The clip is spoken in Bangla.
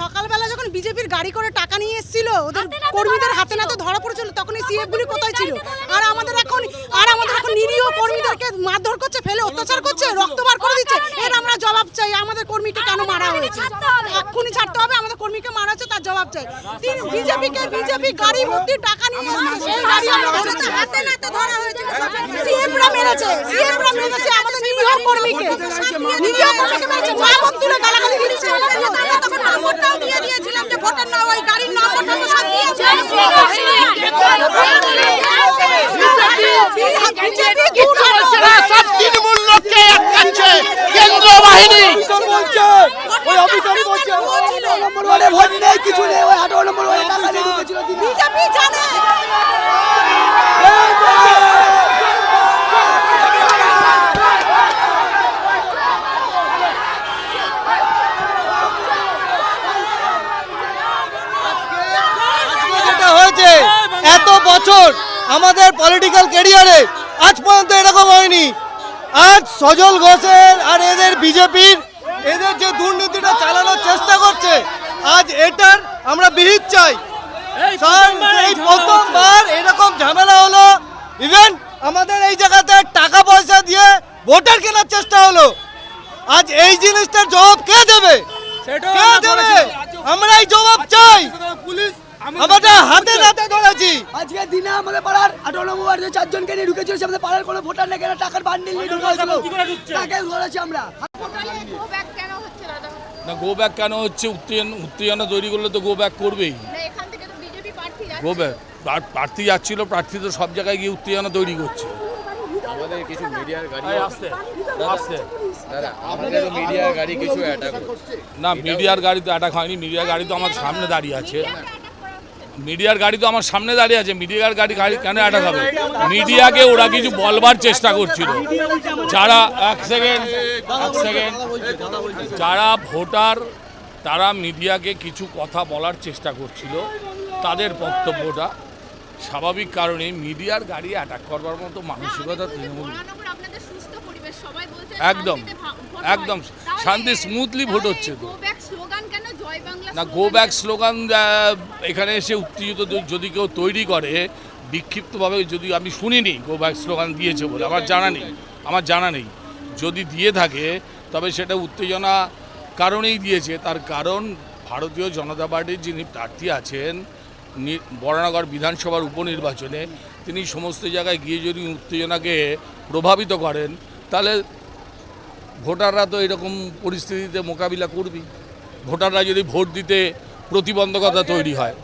সকালবেলা যখন বিজেপির গাড়ি করে টাকা নিয়ে এসেছিল ওদের কর্মীদের হাতে নাতে ধরা পড়েছিল তখন এই সিএফ গুলি কোথায় ছিল? আর আমাদের এখন আর আমাদের এখন নিরীহ কর্মীদেরকে মারধর করছে ফেলে অত্যাচার করছে রক্ত বার করে দিচ্ছে এর আমরা জবাব চাই আমাদের কর্মীকে কেন মারা হয়েছে? এক্ষুনি ছাড়তে হবে আমাদের কর্মীকে মারা হচ্ছে তার জবাব চাই। তিন বিজেপিকে বিজেপি গাড়ি ভর্তি টাকা নিয়ে এসেছে সেই গাড়ি আমরা ধরেছি হাতে নাতে ধরা হয়েছে। সিএফরা মেরেছে সিএফরা মেরেছে আমাদের নিরীহ কর্মীকে। নিরীহ কর্মীকে মেরেছে। মামুন তুলে গালাগালি দিচ্ছে আমরা তখন নম্বরটাও দিয়ে দিয়েছিলাম যে ভোটার না ওই গাড়ির নম্বরটা তো সব দিয়েছে বিজেপি দূর হচ্ছে সব তৃণমূল লোককে বাহিনী। ওই অফিসারই বলছে নম্বর ওয়ার্ডে ভোট নেই কিছু নেই ওই আঠারো নম্বর ওয়ার্ডে টাকা নিয়ে ঢুকেছিল বিজেপি জানে। এত বছর আমাদের পলিটিক্যাল ক্যারিয়ারে আজ পর্যন্ত এরকম হয়নি। আজ সজল ঘোষের আর এদের বিজেপির এদের যে দুর্নীতিটা চালানোর চেষ্টা করছে আজ এটার আমরা বিহিত চাই। এই প্রথমবার এরকম ঝামেলা হলো। ইভেন আমাদের এই জায়গাতে টাকা পয়সা দিয়ে ভোটার কেনার চেষ্টা হলো। আজ এই জিনিসটার জবাব কে দেবে? কে দেবে? আমরা এই জবাব চাই আমাদের হাতে নাতে ধরেছি আজকে দিনে আমাদের পাড়ার ওয়ার্ডে চারজনকে নিয়ে ঢুকেছিল সে আমাদের পাড়ার কোনো ভোটার নেই কেন টাকার বান্ডিল নিয়ে ঢুকে হয়েছিল তাকে ধরেছি আমরা? না গো ব্যাক কেন হচ্ছে? উত্তেজন উত্তেজনা তৈরি করলে তো গো ব্যাক করবেই। এখান থেকে তো বিজেপি প্রার্থী গো ব্যাক প্রার্থী যাচ্ছিল প্রার্থী তো সব জায়গায় গিয়ে উত্তেজনা তৈরি করছে। আমাদের কিছু মিডিয়ার গাড়ি দাদা আমাদের মিডিয়ার গাড়ি কিছু অ্যাটাক না মিডিয়ার গাড়ি তো অ্যাটাক হয়নি মিডিয়ার গাড়ি তো আমার সামনে দাঁড়িয়ে আছে। মিডিয়ার গাড়ি তো আমার সামনে দাঁড়িয়ে আছে মিডিয়ার গাড়ি গাড়ি কেন অ্যাটাক হবে? মিডিয়াকে ওরা কিছু বলবার চেষ্টা করছিল। যারা এক সেকেন্ড এক সেকেন্ড যারা ভোটার তারা মিডিয়াকে কিছু কথা বলার চেষ্টা করছিল। তাদের বক্তব্যটা স্বাভাবিক কারণে মিডিয়ার গাড়ি অ্যাটাক করবার মতো মানসিকতা তৃণমূল মহানগর আপনাদের সুস্থ পরিবেশ সবাই বলছে একদম একদম শান্তি স্মুথলি ভোট হচ্ছে তো। না গো ব্যাক স্লোগান এখানে এসে উত্তেজিত যদি কেউ তৈরি করে বিক্ষিপ্তভাবে যদি আমি শুনিনি গো ব্যাক স্লোগান দিয়েছে বলে আমার জানা নেই আমার জানা নেই। যদি দিয়ে থাকে তবে সেটা উত্তেজনা কারণেই দিয়েছে। তার কারণ ভারতীয় জনতা পার্টির যিনি প্রার্থী আছেন বরানগর বিধানসভার উপনির্বাচনে তিনি সমস্ত জায়গায় গিয়ে যদি উত্তেজনাকে প্রভাবিত করেন তাহলে ভোটাররা তো এরকম পরিস্থিতিতে মোকাবিলা করবেই। ভোটাররা যদি ভোট দিতে প্রতিবন্ধকতা তৈরি হয়।